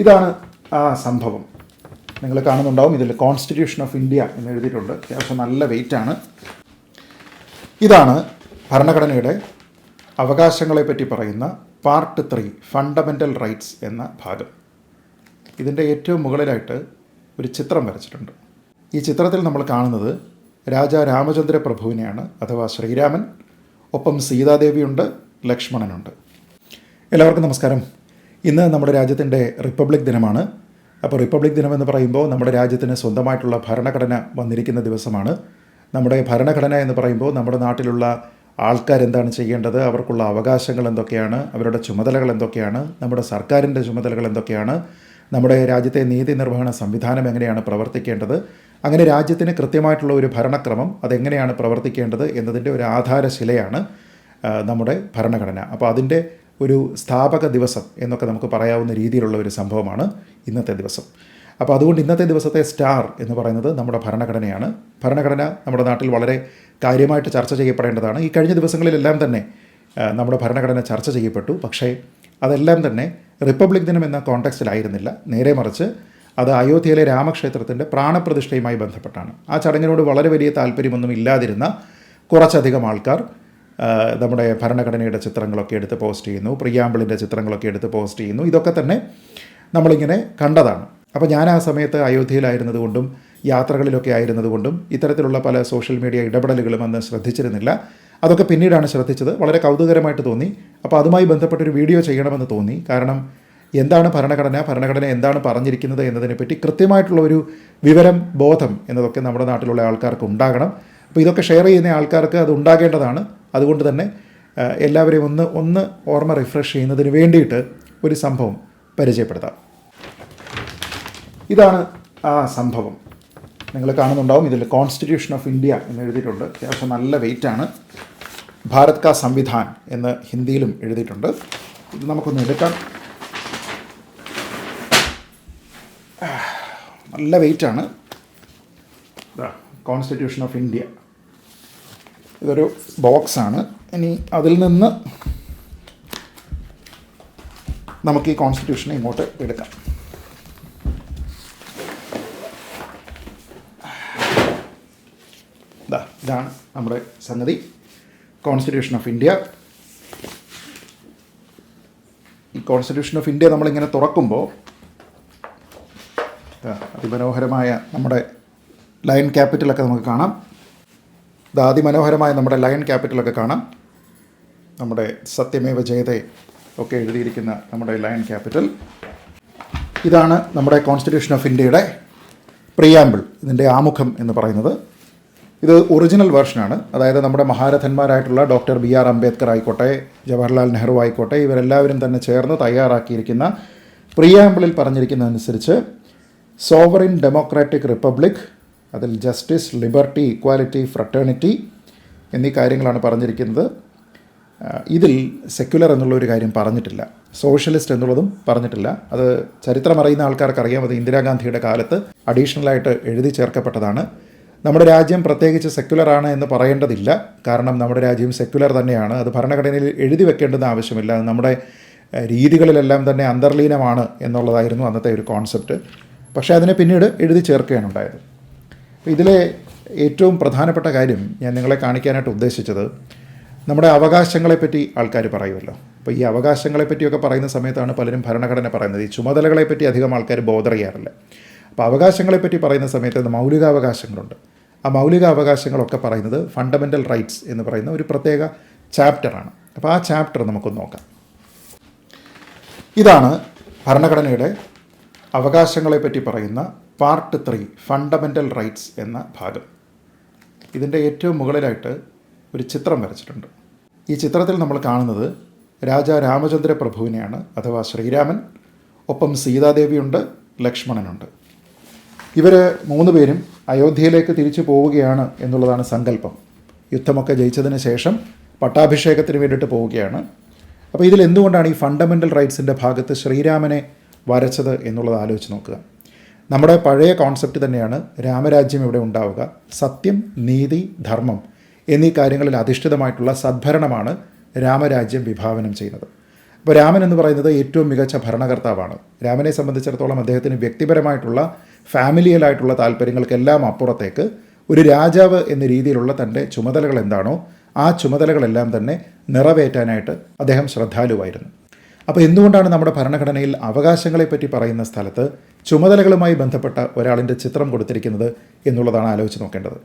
ഇതാണ് ആ സംഭവം. നിങ്ങൾ കാണുന്നുണ്ടാവും. ഇതിൽ കോൺസ്റ്റിറ്റ്യൂഷൻ ഓഫ് ഇന്ത്യ എന്ന് എഴുതിയിട്ടുണ്ട്. അത്യാവശ്യം നല്ല വെയിറ്റാണ് ഇതാണ് ഭരണഘടനയുടെ അവകാശങ്ങളെപ്പറ്റി പറയുന്ന പാർട്ട് ത്രീ ഫണ്ടമെന്റൽ റൈറ്റ്സ് എന്ന ഭാഗം. ഇതിന്റെ ഏറ്റവും മുകളിലായിട്ട് ഒരു ചിത്രം വരച്ചിട്ടുണ്ട്. ഈ ചിത്രത്തിൽ നമ്മൾ കാണുന്നത് രാജാ രാമചന്ദ്ര പ്രഭുവിനെയാണ് അഥവാ ശ്രീരാമൻ. ഒപ്പം സീതാദേവിയുണ്ട് ലക്ഷ്മണനുണ്ട്. എല്ലാവർക്കും നമസ്കാരം. ഇന്ന് നമ്മുടെ രാജ്യത്തിന്റെ റിപ്പബ്ലിക് ദിനമാണ്. അപ്പോൾ റിപ്പബ്ലിക് ദിനം എന്ന് പറയുമ്പോൾ നമ്മുടെ രാജ്യത്തിന് സ്വന്തമായിട്ടുള്ള ഭരണഘടന വന്നിരിക്കുന്ന ദിവസമാണ്. നമ്മുടെ ഭരണഘടന എന്ന് പറയുമ്പോൾ നമ്മുടെ നാട്ടിലുള്ള ആൾക്കാർ എന്താണ് ചെയ്യേണ്ടത്? അവർക്കുള്ള അവകാശങ്ങൾ എന്തൊക്കെയാണ്? അവരുടെ ചുമതലകൾ എന്തൊക്കെയാണ്? നമ്മുടെ സർക്കാരിന്റെ ചുമതലകൾ എന്തൊക്കെയാണ്? നമ്മുടെ രാജ്യത്തെ നീതി നിർവഹണ സംവിധാനം എങ്ങനെയാണ് പ്രവർത്തിക്കേണ്ടത്? അങ്ങനെ രാജ്യത്തിന് കൃത്യമായിട്ടുള്ള ഒരു ഭരണക്രമം അതെങ്ങനെയാണ് പ്രവർത്തിക്കേണ്ടത് എന്നതിന്റെ ഒരു ആധാരശിലയാണ് നമ്മുടെ ഭരണഘടന. അപ്പോൾ അതിന്റെ ഒരു സ്ഥാപക ദിവസം എന്നൊക്കെ നമുക്ക് പറയാവുന്ന രീതിയിലുള്ള ഒരു സംഭവമാണ് ഇന്നത്തെ ദിവസം. അപ്പോൾ അതുകൊണ്ട് ഇന്നത്തെ ദിവസത്തെ സ്റ്റാർ എന്ന് പറയുന്നത് നമ്മുടെ ഭരണഘടനയാണ്. ഭരണഘടന നമ്മുടെ നാട്ടിൽ വളരെ കാര്യമായിട്ട് ചർച്ച ചെയ്യപ്പെടേണ്ടതാണ്. ഈ കഴിഞ്ഞ ദിവസങ്ങളിലെല്ലാം തന്നെ നമ്മുടെ ഭരണഘടന ചർച്ച ചെയ്യപ്പെട്ടു. പക്ഷേ അതെല്ലാം തന്നെ റിപ്പബ്ലിക് ദിനം എന്ന കോണ്ടെക്സ്റ്റിലായിരുന്നില്ല. നേരെ മറിച്ച് അത് അയോധ്യയിലെ രാമക്ഷേത്രത്തിന്റെ പ്രാണപ്രതിഷ്ഠയുമായി ബന്ധപ്പെട്ടാണ്. ആ ചടങ്ങിനോട് വളരെ വലിയ താല്പര്യമൊന്നും ഇല്ലാതിരുന്ന കുറച്ചധികം ആൾക്കാർ നമ്മുടെ ഭരണഘടനയുടെ ചിത്രങ്ങളൊക്കെ എടുത്ത് പോസ്റ്റ് ചെയ്യുന്നു. പ്രിയാമ്പിളിന്റെ ചിത്രങ്ങളൊക്കെ എടുത്ത് പോസ്റ്റ് ചെയ്യുന്നു. ഇതൊക്കെ തന്നെ നമ്മളിങ്ങനെ കണ്ടതാണ്. അപ്പോൾ ഞാൻ ആ സമയത്ത് അയോധ്യയിലായിരുന്നതുകൊണ്ടും യാത്രകളിലൊക്കെ ആയിരുന്നതുകൊണ്ടും ഇത്തരത്തിലുള്ള പല സോഷ്യൽ മീഡിയ ഇടപെടലുകളും അന്ന് ശ്രദ്ധിച്ചിരുന്നില്ല. അതൊക്കെ പിന്നീടാണ് ശ്രദ്ധിച്ചത്. വളരെ കൗതുകരമായിട്ട് തോന്നി. അപ്പോൾ അതുമായി ബന്ധപ്പെട്ടൊരു വീഡിയോ ചെയ്യണമെന്ന് തോന്നി. കാരണം എന്താണ് ഭരണഘടന ഭരണഘടന എന്താണ് പറഞ്ഞിരിക്കുന്നത് എന്നതിനെപ്പറ്റി കൃത്യമായിട്ടുള്ള ഒരു വിവരം ബോധം എന്നതൊക്കെ നമ്മുടെ നാട്ടിലുള്ള ആൾക്കാർക്ക് ഉണ്ടാകണം. അപ്പോൾ ഇതൊക്കെ ഷെയർ ചെയ്യുന്ന ആൾക്കാർക്ക് അത് ഉണ്ടാകേണ്ടതാണ്. അതുകൊണ്ട് തന്നെ എല്ലാവരെയും ഒന്ന് ഒന്ന് ഓർമ്മ റിഫ്രഷ് ചെയ്യുന്നതിന് വേണ്ടിയിട്ട് ഒരു സംഭവം പരിചയപ്പെടുത്താം. ഇതാണ് ആ സംഭവം. നിങ്ങൾ കാണുന്നുണ്ടാവും ഇതിൽ കോൺസ്റ്റിറ്റ്യൂഷൻ ഓഫ് ഇന്ത്യ എന്ന് എഴുതിയിട്ടുണ്ട്. അത്യാവശ്യം നല്ല വെയിറ്റാണ് ഭാരത് കാ സംവിധാൻ എന്ന് ഹിന്ദിയിലും എഴുതിയിട്ടുണ്ട്. ഇത് നമുക്കൊന്ന് എടുക്കാം. നല്ല വെയിറ്റാണ് കോൺസ്റ്റിറ്റ്യൂഷൻ ഓഫ് ഇന്ത്യ ഇതൊരു ബോക്സാണ്. ഇനി അതിൽ നിന്ന് നമുക്ക് ഈ കോൺസ്റ്റിറ്റ്യൂഷനെ ഇങ്ങോട്ട് എടുക്കാം. ഇതാണ് നമ്മുടെ സംഗതി. കോൺസ്റ്റിറ്റ്യൂഷൻ ഓഫ് ഇന്ത്യ ഈ കോൺസ്റ്റിറ്റ്യൂഷൻ ഓഫ് ഇന്ത്യ നമ്മളിങ്ങനെ തുറക്കുമ്പോൾ അതിമനോഹരമായ നമ്മുടെ ലയൺ ക്യാപിറ്റലൊക്കെ നമുക്ക് കാണാം. ദാ അതിമനോഹരമായ നമ്മുടെ ലയൺ ക്യാപിറ്റലൊക്കെ കാണാം. നമ്മുടെ സത്യമേവ ജയതേ ഒക്കെ എഴുതിയിരിക്കുന്ന നമ്മുടെ ലയൺ ക്യാപിറ്റൽ ഇതാണ് നമ്മുടെ കോൺസ്റ്റിറ്റ്യൂഷൻ ഓഫ് ഇന്ത്യയുടെ പ്രിയാമ്പിൾ ഇതിന്റെ ആമുഖം എന്ന് പറയുന്നത്. ഇത് ഒറിജിനൽ വേർഷനാണ് അതായത് നമ്മുടെ മഹാരഥന്മാരായിട്ടുള്ള ഡോക്ടർ ബി ആർ അംബേദ്കർ ആയിക്കോട്ടെ ജവഹർലാൽ നെഹ്റു ആയിക്കോട്ടെ ഇവരെല്ലാവരും തന്നെ ചേർന്ന് തയ്യാറാക്കിയിരിക്കുന്ന പ്രിയാമ്പിളിൽ പറഞ്ഞിരിക്കുന്നതനുസരിച്ച് സോവറിൻ ഡെമോക്രാറ്റിക് റിപ്പബ്ലിക് അതിൽ ജസ്റ്റിസ് ലിബർട്ടി ഇക്വാലിറ്റി ഫ്രട്ടേണിറ്റി എന്നീ കാര്യങ്ങളാണ് പറഞ്ഞിരിക്കുന്നത്. ഇതിൽ സെക്യുലർ എന്നുള്ള ഒരു കാര്യം പറഞ്ഞിട്ടില്ല. സോഷ്യലിസ്റ്റ് എന്നുള്ളതും പറഞ്ഞിട്ടില്ല. അത് ചരിത്രം അറിയുന്ന ആൾക്കാർക്ക് അറിയാം. അത് ഇന്ദിരാഗാന്ധിയുടെ കാലത്ത് അഡീഷണലായിട്ട് എഴുതി ചേർക്കപ്പെട്ടതാണ്. നമ്മുടെ രാജ്യം പ്രത്യേകിച്ച് സെക്യുലറാണ് എന്ന് പറയേണ്ടതില്ല. കാരണം നമ്മുടെ രാജ്യം സെക്യുലർ തന്നെയാണ്. അത് ഭരണഘടനയിൽ എഴുതി വെക്കേണ്ടത് ആവശ്യമില്ല. നമ്മുടെ രീതികളിലെല്ലാം തന്നെ അന്തർലീനമാണ് എന്നുള്ളതായിരുന്നു അന്നത്തെ ഒരു കോൺസെപ്റ്റ് പക്ഷേ അതിനെ പിന്നീട് എഴുതി ചേർക്കുകയാണ് ഉണ്ടായത്. ഇതിലെ ഏറ്റവും പ്രധാനപ്പെട്ട കാര്യം ഞാൻ നിങ്ങളെ കാണിക്കാനായിട്ട് ഉദ്ദേശിച്ചത് നമ്മുടെ അവകാശങ്ങളെപ്പറ്റി ആൾക്കാർ പറയുമല്ലോ. അപ്പോൾ ഈ അവകാശങ്ങളെപ്പറ്റിയൊക്കെ പറയുന്ന സമയത്താണ് പലരും ഭരണഘടന പറയുന്നത്. ഈ ചുമതലകളെപ്പറ്റി അധികം ആൾക്കാർ ബോധർ ചെയ്യാറില്ല. അപ്പോൾ അവകാശങ്ങളെപ്പറ്റി പറയുന്ന സമയത്ത് മൗലികാവകാശങ്ങളുണ്ട്. ആ മൗലികാവകാശങ്ങളൊക്കെ പറയുന്നത് ഫണ്ടമെന്റൽ റൈറ്റ്സ് എന്ന് പറയുന്ന ഒരു പ്രത്യേക ചാപ്റ്ററാണ് അപ്പോൾ ആ ചാപ്റ്റർ നമുക്കൊന്ന് നോക്കാം. ഇതാണ് ഭരണഘടനയുടെ അവകാശങ്ങളെപ്പറ്റി പറയുന്ന പാർട്ട് ത്രീ ഫണ്ടമെന്റൽ റൈറ്റ്സ് എന്ന ഭാഗം. ഇതിന്റെ ഏറ്റവും മുകളിലായിട്ട് ഒരു ചിത്രം വരച്ചിട്ടുണ്ട്. ഈ ചിത്രത്തിൽ നമ്മൾ കാണുന്നത് രാജാ രാമചന്ദ്ര പ്രഭുവിനെയാണ് അഥവാ ശ്രീരാമൻ. ഒപ്പം സീതാദേവിയുണ്ട് ലക്ഷ്മണനുണ്ട്. ഇവർ മൂന്ന് പേരും അയോധ്യയിലേക്ക് തിരിച്ചു പോവുകയാണ് എന്നുള്ളതാണ് സങ്കല്പം. യുദ്ധമൊക്കെ ജയിച്ചതിന് ശേഷം പട്ടാഭിഷേകത്തിന് വേണ്ടിയിട്ട് പോവുകയാണ്. അപ്പോൾ ഇതിൽ എന്തുകൊണ്ടാണ് ഈ ഫണ്ടമെന്റൽ റൈറ്റ്സിന്റെ ഭാഗത്ത് ശ്രീരാമനെ വരച്ചത് എന്നുള്ളത് ആലോചിച്ച് നോക്കുക. നമ്മുടെ പഴയ കോൺസെപ്റ്റ് തന്നെയാണ് രാമരാജ്യം ഇവിടെ ഉണ്ടാവുക. സത്യം നീതി ധർമ്മം എന്നീ കാര്യങ്ങളിൽ അധിഷ്ഠിതമായിട്ടുള്ള സദ്ഭരണമാണ് രാമരാജ്യം വിഭാവനം ചെയ്യുന്നത്. അപ്പോൾ രാമൻ എന്ന് പറയുന്നത് ഏറ്റവും മികച്ച ഭരണകർത്താവാണ്. രാമനെ സംബന്ധിച്ചിടത്തോളം അദ്ദേഹത്തിന് വ്യക്തിപരമായിട്ടുള്ള ഫാമിലിയലായിട്ടുള്ള താല്പര്യങ്ങൾക്കെല്ലാം അപ്പുറത്തേക്ക് ഒരു രാജാവ് എന്ന രീതിയിലുള്ള തന്റെ ചുമതലകൾ എന്താണോ ആ ചുമതലകളെല്ലാം തന്നെ നിറവേറ്റാനായിട്ട് അദ്ദേഹം ശ്രദ്ധാലുവായിരുന്നു. അപ്പോൾ എന്തുകൊണ്ടാണ് നമ്മുടെ ഭരണഘടനയിൽ അവകാശങ്ങളെപ്പറ്റി പറയുന്ന സ്ഥലത്ത് ചുമതലകളുമായി ബന്ധപ്പെട്ട ഒരാളിന്റെ ചിത്രം കൊടുത്തിരിക്കുന്നത് എന്നുള്ളതാണ് ആലോചിച്ച് നോക്കേണ്ടത്?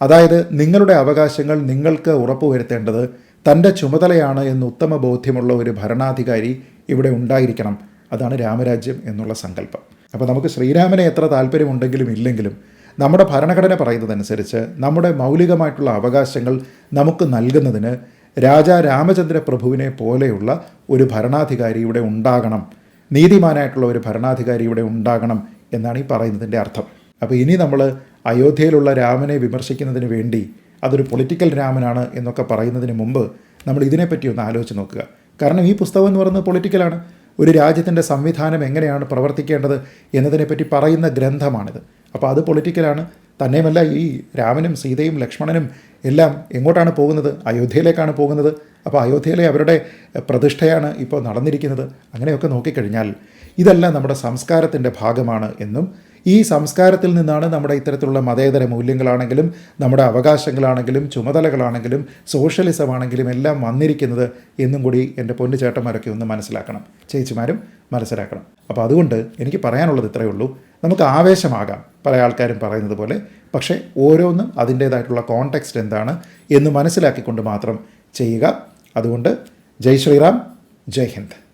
അതായത് നിങ്ങളുടെ അവകാശങ്ങൾ നിങ്ങൾക്ക് ഉറപ്പുവരുത്തേണ്ടത് തന്റെ ചുമതലയാണ് എന്ന് ഉത്തമ ബോധ്യമുള്ള ഒരു ഭരണാധികാരി ഇവിടെ ഉണ്ടായിരിക്കണം. അതാണ് രാമരാജ്യം എന്നുള്ള സങ്കല്പം. അപ്പോൾ നമുക്ക് ശ്രീരാമനെ എത്ര താല്പര്യമുണ്ടെങ്കിലും ഇല്ലെങ്കിലും നമ്മുടെ ഭരണഘടന പറയുന്നതനുസരിച്ച് നമ്മുടെ മൗലികമായിട്ടുള്ള അവകാശങ്ങൾ നമുക്ക് നൽകുന്നതിന് രാജാ രാമചന്ദ്ര പ്രഭുവിനെ പോലെയുള്ള ഒരു ഭരണാധികാരി ഇവിടെ ഉണ്ടാകണം. നീതിമാനായിട്ടുള്ള ഒരു ഭരണാധികാരി ഇവിടെ ഉണ്ടാകണം എന്നാണ് ഈ പറയുന്നതിന്റെ അർത്ഥം. അപ്പോൾ ഇനി നമ്മൾ അയോധ്യയിലുള്ള രാമനെ വിമർശിക്കുന്നതിന് വേണ്ടി അതൊരു പൊളിറ്റിക്കൽ രാമനാണ് എന്നൊക്കെ പറയുന്നതിന് മുമ്പ് നമ്മൾ ഇതിനെപ്പറ്റി ഒന്ന് ആലോചിച്ച് നോക്കുക. കാരണം ഈ പുസ്തകം എന്ന് പറയുന്നത് പൊളിറ്റിക്കലാണ് ഒരു രാജ്യത്തിന്റെ സംവിധാനം എങ്ങനെയാണ് പ്രവർത്തിക്കേണ്ടത് എന്നതിനെപ്പറ്റി പറയുന്ന ഗ്രന്ഥമാണിത്. അപ്പോൾ അത് പൊളിറ്റിക്കലാണ് തന്നെയുമല്ല ഈ രാമനും സീതയും ലക്ഷ്മണനും എല്ലാം എങ്ങോട്ടാണ് പോകുന്നത്? അയോധ്യയിലേക്കാണ് പോകുന്നത്. അപ്പോൾ അയോധ്യയിലെ അവരുടെ പ്രതിഷ്ഠയാണ് ഇപ്പോൾ നടന്നിരിക്കുന്നത്. അങ്ങനെയൊക്കെ നോക്കിക്കഴിഞ്ഞാൽ ഇതെല്ലാം നമ്മുടെ സംസ്കാരത്തിന്റെ ഭാഗമാണ് എന്നും ഈ സംസ്കാരത്തിൽ നിന്നാണ് നമ്മുടെ ഇത്തരത്തിലുള്ള മതേതര മൂല്യങ്ങളാണെങ്കിലും നമ്മുടെ അവകാശങ്ങളാണെങ്കിലും ചുമതലകളാണെങ്കിലും സോഷ്യലിസം ആണെങ്കിലും എല്ലാം വന്നിരിക്കുന്നത് എന്നും കൂടി എന്റെ പൊന്നു ചേട്ടന്മാരൊക്കെ ഒന്ന് മനസ്സിലാക്കണം. ചേച്ചിമാരും മനസ്സിലാക്കണം. അപ്പോൾ അതുകൊണ്ട് എനിക്ക് പറയാനുള്ളത് ഇത്രയേ ഉള്ളൂ. നമുക്ക് ആവേശമാകാം. പല ആൾക്കാരും പറയുന്നത് പോലെ. പക്ഷേ ഓരോന്നും അതിന്റേതായിട്ടുള്ള കോണ്ടെക്സ്റ്റ് എന്താണ് എന്ന് മനസ്സിലാക്കിക്കൊണ്ട് മാത്രം ചെയ്യുക. അതുകൊണ്ട് ജയ് ശ്രീറാം ജയ് ഹിന്ദ്.